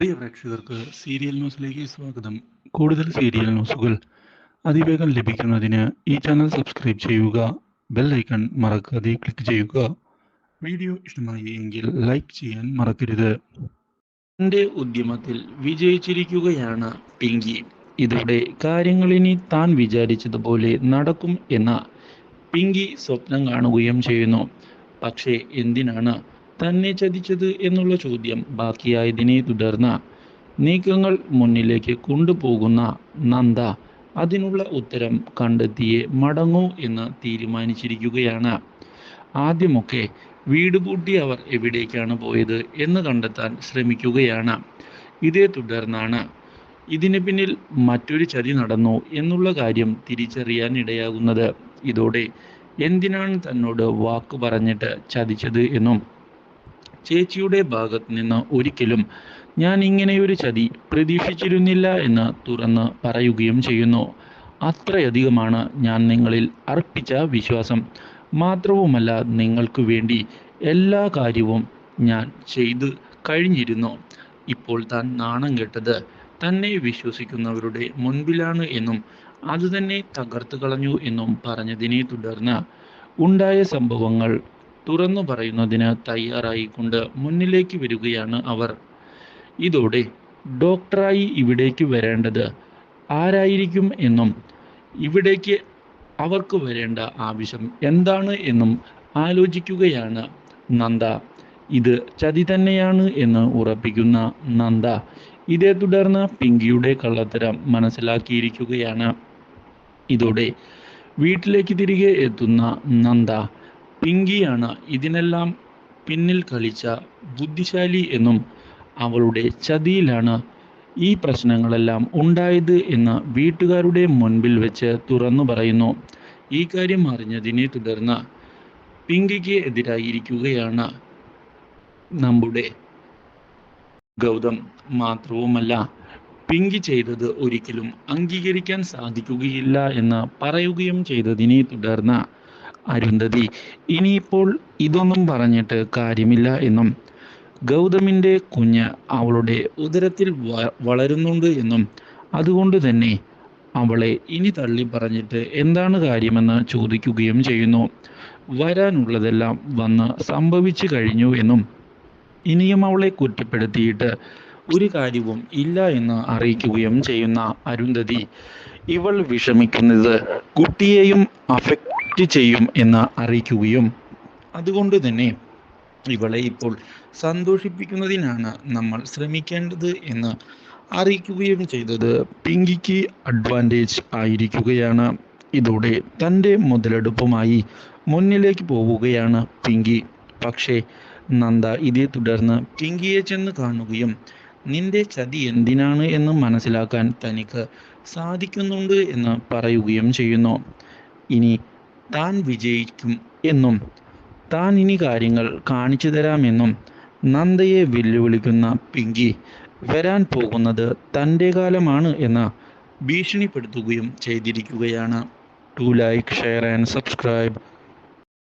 പ്രിയ പ്രേക്ഷകർക്ക് സീരിയൽ ന്യൂസിലേക്ക് സ്വാഗതം. കൂടുതൽ സീരിയൽ ന്യൂസുകൾ അതിവേഗം ലഭിക്കുന്നതിന് ഈ ചാനൽ സബ്സ്ക്രൈബ് ചെയ്യുക ബെൽ ഐക്കൺ മറക്കാതെ ക്ലിക്ക് ചെയ്യുക. വീഡിയോ ഇഷ്ടമായി എങ്കിൽ ലൈക്ക് ചെയ്യാൻ മറക്കരുത്. തന്റെ ഉദ്യമത്തിൽ വിജയിച്ചിരിക്കുകയാണ് പിങ്കി. ഇതോടെ കാര്യങ്ങളിനി താൻ വിചാരിച്ചതുപോലെ നടക്കും എന്ന പിങ്കി സ്വപ്നം കാണുകയും ചെയ്യുന്നു. പക്ഷേ എന്തിനാണ് തന്നെ ചതിച്ചത് എന്നുള്ള ചോദ്യം ബാക്കിയായതിനെ തുടർന്ന് നീക്കങ്ങൾ മുന്നിലേക്ക് കൊണ്ടുപോകുന്ന നന്ദ അതിനുള്ള ഉത്തരം കണ്ടെത്തിയേ മടങ്ങൂ എന്ന് തീരുമാനിച്ചിരിക്കുകയാണ്. ആദ്യമൊക്കെ വീട് പൂട്ടി അവർ എവിടേക്കാണ് പോയത് എന്ന് കണ്ടെത്താൻ ശ്രമിക്കുകയാണ്. ഇതേ തുടർന്നാണ് ഇതിന് പിന്നിൽ മറ്റൊരു ചതി നടന്നു എന്നുള്ള കാര്യം തിരിച്ചറിയാൻ ഇടയാകുന്നത്. ഇതോടെ എന്തിനാണ് തന്നോട് വാക്ക് പറഞ്ഞിട്ട് ചതിച്ചത് എന്നും ചേച്ചിയുടെ ഭാഗത്ത് നിന്ന് ഒരിക്കലും ഞാൻ ഇങ്ങനെയൊരു ചതി പ്രതീക്ഷിച്ചിരുന്നില്ല എന്ന് തുറന്ന് പറയുകയും ചെയ്യുന്നു. അത്രയധികമാണ് ഞാൻ നിങ്ങളിൽ അർപ്പിച്ച വിശ്വാസം. മാത്രവുമല്ല നിങ്ങൾക്ക് വേണ്ടി എല്ലാ കാര്യവും ഞാൻ ചെയ്തു കഴിഞ്ഞിരുന്നു. ഇപ്പോൾ താൻ നാണം കെട്ടത് തന്നെ വിശ്വസിക്കുന്നവരുടെ മുൻപിലാണ് എന്നും അത് തന്നെ തകർത്തു കളഞ്ഞു എന്നും പറഞ്ഞതിനെ തുടർന്ന് ഉണ്ടായ സംഭവങ്ങൾ തുറന്നു പറയുന്നതിന് തയ്യാറായിക്കൊണ്ട് മുന്നിലേക്ക് വരികയാണ് അവർ. ഇതോടെ ഡോക്ടറായി ഇവിടേക്ക് വരേണ്ടത് ആരായിരിക്കും എന്നും ഇവിടേക്ക് അവർക്ക് വരേണ്ട ആവശ്യം എന്താണ് എന്നും ആലോചിക്കുകയാണ് നന്ദ. ഇത് ചതി തന്നെയാണ് എന്ന് ഉറപ്പിക്കുന്ന നന്ദ ഇതേ തുടർന്ന് പിങ്കിയുടെ കള്ളത്തരം മനസ്സിലാക്കിയിരിക്കുകയാണ്. ഇതോടെ വീട്ടിലേക്ക് തിരികെ എത്തുന്ന നന്ദ പിങ്കിയാണ് ഇതിനെല്ലാം പിന്നിൽ കളിച്ച ബുദ്ധിശാലി എന്നും അവളുടെ ചതിയിലാണ് ഈ പ്രശ്നങ്ങളെല്ലാം ഉണ്ടായത് എന്ന് വീട്ടുകാരുടെ മുൻപിൽ വെച്ച് തുറന്നു പറയുന്നു. ഈ കാര്യം അറിഞ്ഞതിനെ തുടർന്ന് പിങ്കിക്ക് എതിരായിരിക്കുകയാണ് നമ്മുടെ ഗൗതം. മാത്രവുമല്ല പിങ്കി ചെയ്തത് ഒരിക്കലും അംഗീകരിക്കാൻ സാധിക്കുകയില്ല എന്ന് പറയുകയും ചെയ്തതിനെ തുടർന്ന് അരുന്ധതി ഇനിയിപ്പോൾ ഇതൊന്നും പറഞ്ഞിട്ട് കാര്യമില്ല എന്നും. ഗൗതമിന്റെ കുഞ്ഞ് അവളുടെ ഉദരത്തിൽ വളരുന്നുണ്ട് എന്നും. അതുകൊണ്ട് തന്നെ അവളെ ഇനി തള്ളി പറഞ്ഞിട്ട് എന്താണ് കാര്യമെന്ന് ചോദിക്കുകയും ചെയ്യുന്നു. വരാനുള്ളതെല്ലാം വന്ന് സംഭവിച്ചു കഴിഞ്ഞു എന്നും. ഇനിയും അവളെ കുറ്റപ്പെടുത്തിയിട്ട് ഒരു കാര്യവും ഇല്ല എന്ന് അറിയിക്കുകയും ചെയ്യുന്ന അരുന്ധതി ഇവൾ വിഷമിക്കുന്നത് കുട്ടിയെയും അഫക്റ്റ് ചെയ്യും എന്ന് അറിയിക്കുകയും അതുകൊണ്ട് തന്നെ ഇവളെ ഇപ്പോൾ സന്തോഷിപ്പിക്കുന്നതിനാണ് നമ്മൾ ശ്രമിക്കേണ്ടത് എന്ന് അറിയിക്കുകയും ചെയ്തത്. പിങ്കിക്ക് അഡ്വാന്റേജ് ആയിരിക്കുകയാണ്. ഇതോടെ തന്റെ മുതലെടുപ്പുമായി മുന്നിലേക്ക് പോവുകയാണ് പിങ്കി. പക്ഷേ നന്ദ ഇതേ തുടർന്ന് പിങ്കിയെ ചെന്ന് കാണുകയും നിന്റെ ചതി എന്തിനാണ് എന്ന് മനസ്സിലാക്കാൻ തനിക്ക് സാധിക്കുന്നുണ്ട് എന്ന് പറയുകയും ചെയ്യുന്നു. ഇനി താൻ വിജയിക്കും എന്നും താൻ ഇനി കാര്യങ്ങൾ കാണിച്ചു തരാമെന്നും നന്ദയെ വെല്ലുവിളിക്കുന്ന പിങ്കി വരാൻ പോകുന്നത് തന്റെ കാലമാണ് എന്ന് ഭീഷണിപ്പെടുത്തുകയും ചെയ്തിരിക്കുകയാണ്. To like share and subscribe